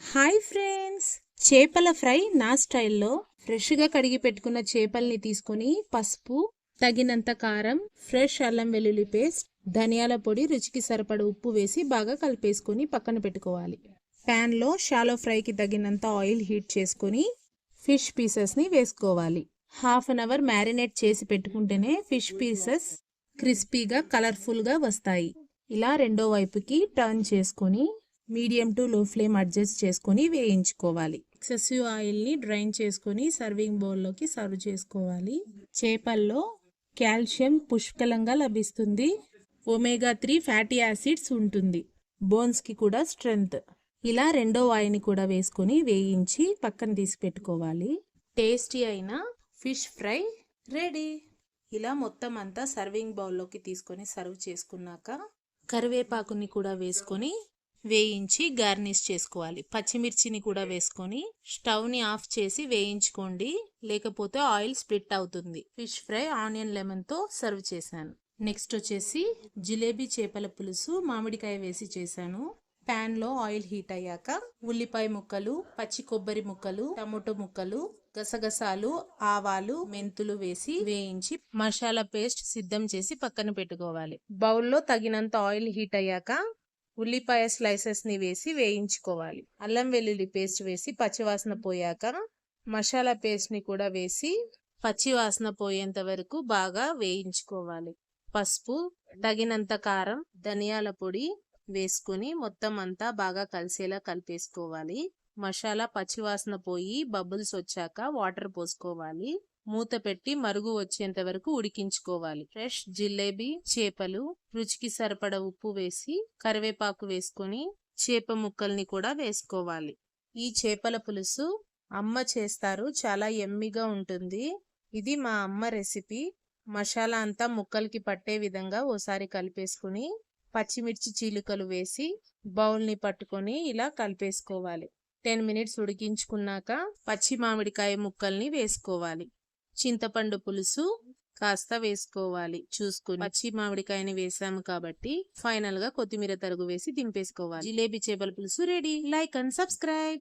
Hi friends. చేపల fry నా స్టైల్లో ఫ్రెష్గా కడిగి పెట్టుకున్న చేపల్ని తీసుకొని పసుపు తగినంత కారం ఫ్రెష్ అల్లం వెల్లుల్లి పేస్ట్ ధనియాల పొడి రుచికి సరిపడ ఉప్పు వేసి బాగా కలిపేసుకొని పక్కన పెట్టుకోవాలి. ప్యాన్లో షాలో ఫ్రైకి తగినంత ఆయిల్ హీట్ చేసుకొని ఫిష్ పీసెస్ని వేసుకోవాలి. హాఫ్ అన్ అవర్ మ్యారినేట్ చేసి పెట్టుకుంటేనే ఫిష్ పీసెస్ క్రిస్పీగా కలర్ఫుల్గా వస్తాయి. ఇలా రెండో వైపుకి టర్న్ చేసుకొని medium to low flame adjust చేసుకొని వేయించుకోవాలి. ఎక్సెసివ్ ఆయిల్ని డ్రైన్ చేసుకొని సర్వింగ్ బౌల్లోకి సర్వ్ చేసుకోవాలి. చేపల్లో కాల్షియం పుష్కలంగా లభిస్తుంది. ఒమేగా త్రీ ఫ్యాటీ యాసిడ్స్ ఉంటుంది. బోన్స్కి కూడా స్ట్రెంగ్త్. ఇలా రెండో వాయిని కూడా వేసుకొని వేయించి పక్కన తీసి పెట్టుకోవాలి. టేస్టీ అయిన ఫిష్ ఫ్రై రెడీ. ఇలా మొత్తం అంతా సర్వింగ్ బౌల్లోకి తీసుకొని సర్వ్ చేసుకున్నాక కరివేపాకుని కూడా వేసుకొని వేయించి గార్నిష్ చేసుకోవాలి. పచ్చిమిర్చిని కూడా వేసుకొని స్టవ్ని ఆఫ్ చేసి వేయించుకోండి. లేకపోతే ఆయిల్ స్ప్లిట్ అవుతుంది. ఫిష్ ఫ్రై ఆనియన్ లెమన్తో సర్వ్ చేశాను. నెక్స్ట్ వచ్చేసి జిలేబీ చేపల పులుసు మామిడికాయ వేసి చేశాను. ప్యాన్లో ఆయిల్ హీట్ అయ్యాక ఉల్లిపాయ ముక్కలు పచ్చి కొబ్బరి ముక్కలు టమోటో ముక్కలు గసగసాలు ఆవాలు మెంతులు వేసి వేయించి మసాలా పేస్ట్ సిద్ధం చేసి పక్కన పెట్టుకోవాలి. బౌల్లో తగినంత ఆయిల్ హీట్ అయ్యాక ఉల్లిపాయ స్లైసెస్ని వేసి వేయించుకోవాలి. అల్లం వెల్లుల్లి పేస్ట్ వేసి పచ్చివాసన పోయాక మసాలా పేస్ట్ని కూడా వేసి పచ్చివాసన పోయేంత వరకు బాగా వేయించుకోవాలి. పసుపు తగినంత కారం ధనియాల పొడి వేసుకుని మొత్తం అంతా బాగా కలిసేలా కలిపేసుకోవాలి. మసాలా పచ్చివాసన పోయి బబుల్స్ వచ్చాక వాటర్ పోసుకోవాలి. మూత పెట్టి మరుగు వచ్చేంత వరకు ఉడికించుకోవాలి. ఫ్రెష్ జిలేబీ చేపలు రుచికి సరిపడ ఉప్పు వేసి కరివేపాకు వేసుకొని చేప ముక్కల్ని కూడా వేసుకోవాలి. ఈ చేపల పులుసు అమ్మ చేస్తారు చాలా ఎమ్మిగా ఉంటుంది. ఇది మా అమ్మ రెసిపీ. మసాలా అంతా ముక్కలకి పట్టే విధంగా ఓసారి కలిపేసుకుని పచ్చిమిర్చి చీలికలు వేసి బౌల్ని పట్టుకొని ఇలా కలిపేసుకోవాలి. టెన్ మినిట్స్ ఉడికించుకున్నాక పచ్చి మామిడికాయ ముక్కల్ని వేసుకోవాలి. చింతపండు పులుసు కాస్త వేసుకోవాలి. చూసుకుని పచ్చి మామిడికాయని వేసాము కాబట్టి ఫైనల్గా కొత్తిమీర తరుగు వేసి దింపేసుకోవాలి. జిలేబీ చేపల పులుసు రెడీ. Like and subscribe.